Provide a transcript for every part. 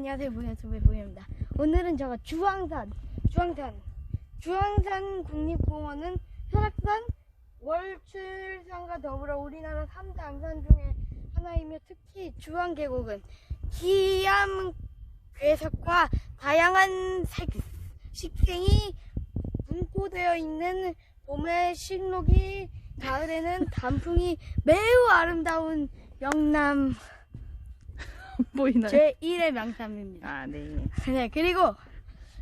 안녕하세요. 부여수의 부여입니다. 오늘은 제가 주황산 주황산 주황산 국립공원은 설악산 월출산과 더불어 우리나라 3대 안산 중에 하나이며 특히 주황계곡은 기암 괴석과 다양한 색, 식생이 분포되어 있는 봄에 식록이 가을에는 단풍이 매우 아름다운 영남 보이나요? 제 1의 명탐입니다. 아, 네. 네, 그리고,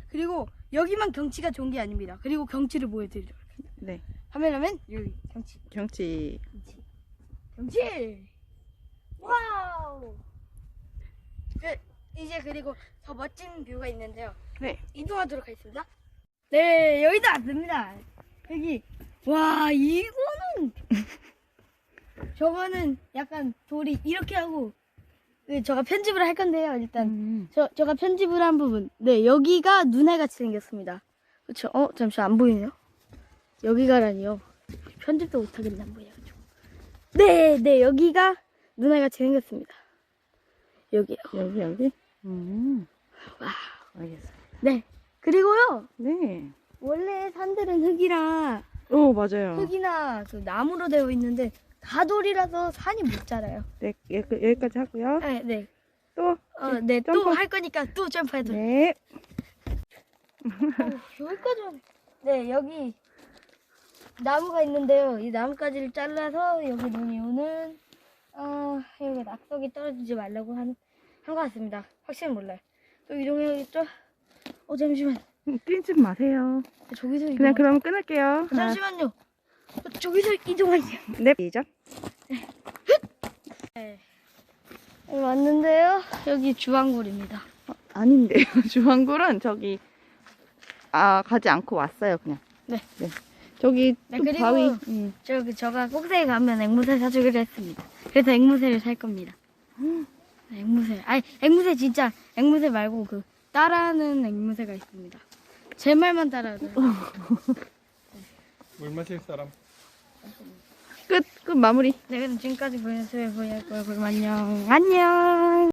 그리고 여기만 경치가 좋은 게 아닙니다. 그리고 경치를 보여드리죠. 네. 카메라맨, 여기 경치. 경치. 경치. 경치! 와우! 그, 이제 그리고 더 멋진 뷰가 있는데요. 네. 이동하도록 하겠습니다. 네, 여기도 왔습니다. 여기. 와, 이거는. 저거는 약간 돌이 이렇게 하고, 네, 제가 편집을 할 건데요, 일단. 음. 저, 제가 편집을 한 부분. 네, 여기가 눈알 같이 생겼습니다. 그쵸? 어, 잠시 안 보이네요? 여기가라니요. 편집도 못 하겠네, 안 보여 가지고. 네, 네, 여기가 눈알 같이 생겼습니다. 여기요. 여기, 여기? 음. 와. 알겠어요. 네. 그리고요, 네. 원래 산들은 흙이라, 오, 맞아요. 흙이나 그 나무로 되어 있는데, 다 돌이라서 산이 못 자라요. 네, 예, 그, 여기까지 하고요. 네, 네. 또. 어, 네, 또 점프. 할 거니까 또 점프해도 네. 어, 여기까지 오네. 네, 여기 나무가 있는데요. 이 나뭇가지를 잘라서 여기 눈이 오는 어, 여기 낙석이 떨어지지 말라고 하는 한것 같습니다. 확실히 몰라요. 또 이동해야겠죠? 어, 잠시만. 음, 뛰지 마세요. 저기서 이동. 그냥 그럼 끊을게요. 하나, 잠시만요. 어, 저기서 이동하세요. 네. 시작. 네. 네, 왔는데요. 여기 주황굴입니다. 아닌데요. 주황굴은 저기, 아, 가지 않고 왔어요, 그냥. 네. 네. 저기, 네, 또 그리고- 바위. 음. 저기 저가 꼭대기 가면 앵무새 사주기로 했습니다. 그래서 앵무새를 살 겁니다. 네, 앵무새. 아니 앵무새 진짜 앵무새 말고 그 따라하는 앵무새가 있습니다. 제 말만 따라하더라고요. 물 마실 사람 끝, 끝 마무리. 네, 그럼 지금까지 보여주세요. 안녕. 안녕.